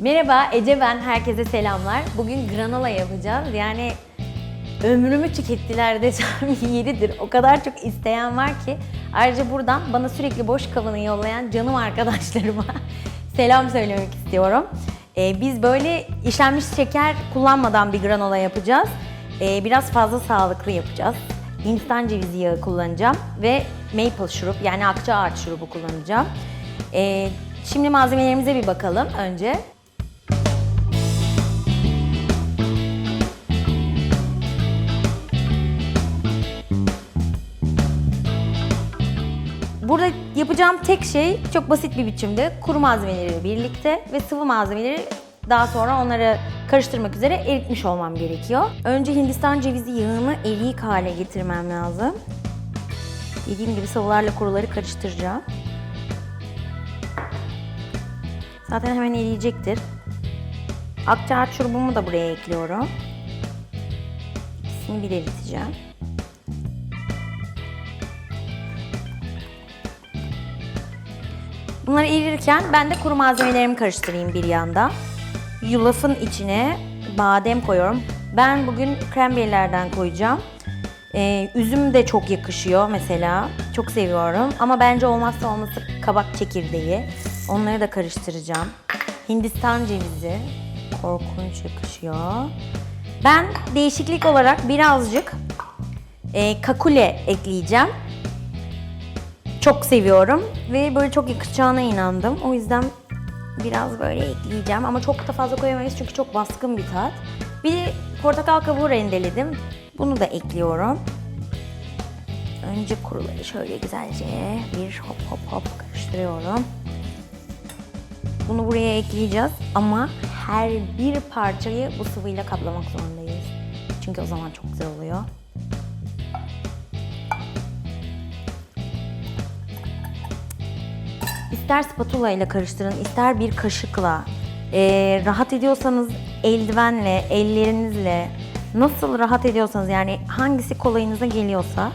Merhaba Ece ben, herkese selamlar. Bugün granola yapacağız. Yani ömrümü tükettiler desem yeridir. O kadar çok isteyen var ki. Ayrıca buradan bana sürekli boş kavanı yollayan canım arkadaşlarıma selam söylemek istiyorum. Ee, biz böyle işlenmiş şeker kullanmadan bir granola yapacağız. Ee, biraz fazla sağlıklı yapacağız. Hindistan cevizi yağı kullanacağım ve maple şurup yani akça ağaç şurubu kullanacağım. Ee, şimdi malzemelerimize bir bakalım önce. Burada yapacağım tek şey çok basit bir biçimde kuru malzemeleri birlikte ve sıvı malzemeleri daha sonra onları karıştırmak üzere eritmiş olmam gerekiyor. Önce Hindistan cevizi yağını eriyik hale getirmem lazım. Dediğim gibi sıvılarla kuruları karıştıracağım. Zaten hemen eriyecektir. Akçaağaç şurubumu da buraya ekliyorum. İkisini bir eriteceğim. Bunları erirken ben de kuru malzemelerimi karıştırayım bir yanda. Yulafın içine badem koyuyorum. Ben bugün cranberry'lerden koyacağım. Ee, üzüm de çok yakışıyor mesela. Çok seviyorum. Ama bence olmazsa olmazı kabak çekirdeği. Onları da karıştıracağım. Hindistan cevizi. Korkunç yakışıyor. Ben değişiklik olarak birazcık e, kakule ekleyeceğim. Çok seviyorum ve böyle çok yakışacağına inandım. O yüzden biraz böyle ekleyeceğim ama çok da fazla koyamayız çünkü çok baskın bir tat. Bir de portakal kabuğu rendeledim. Bunu da ekliyorum. Önce kuruları şöyle güzelce bir hop hop hop karıştırıyorum. Bunu buraya ekleyeceğiz ama her bir parçayı bu sıvıyla kaplamak zorundayız. Çünkü o zaman çok güzel oluyor. İster spatula ile karıştırın, ister bir kaşıkla. Ee, rahat ediyorsanız eldivenle, ellerinizle, nasıl rahat ediyorsanız yani hangisi kolayınıza geliyorsa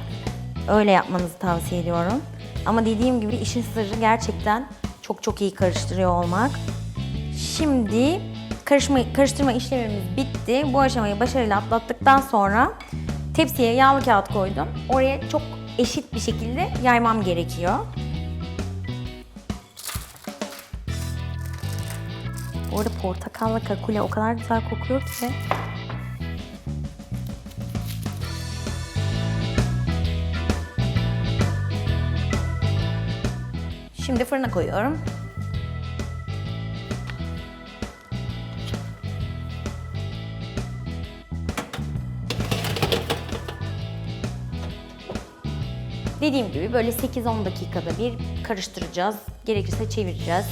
öyle yapmanızı tavsiye ediyorum. Ama dediğim gibi işin sırrı gerçekten çok çok iyi karıştırıyor olmak. Şimdi karışma, karıştırma işlemimiz bitti. Bu aşamayı başarıyla atlattıktan sonra tepsiye yağlı kağıt koydum. Oraya çok eşit bir şekilde yaymam gerekiyor. Bu arada portakalla kakule o kadar güzel kokuyor ki. Şimdi fırına koyuyorum. Dediğim gibi böyle 8-10 dakikada bir karıştıracağız. Gerekirse çevireceğiz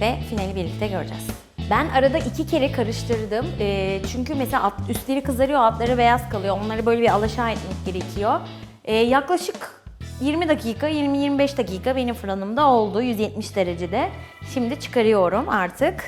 ve finali birlikte göreceğiz. Ben arada iki kere karıştırdım. Ee, çünkü mesela alt, üstleri kızarıyor, altları beyaz kalıyor. Onları böyle bir alaşağı etmek gerekiyor. Ee, yaklaşık 20 dakika, 20-25 dakika benim fırınımda oldu 170 derecede. Şimdi çıkarıyorum artık.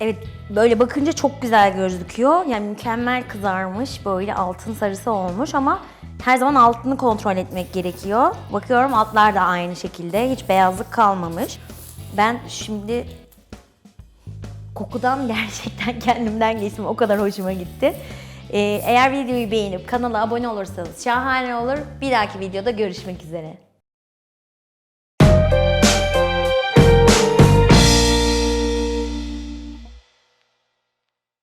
Evet böyle bakınca çok güzel gözüküyor. Yani mükemmel kızarmış böyle altın sarısı olmuş ama her zaman altını kontrol etmek gerekiyor. Bakıyorum altlar da aynı şekilde hiç beyazlık kalmamış. Ben şimdi kokudan gerçekten kendimden geçtim. O kadar hoşuma gitti. Ee, eğer videoyu beğenip kanala abone olursanız şahane olur. Bir dahaki videoda görüşmek üzere.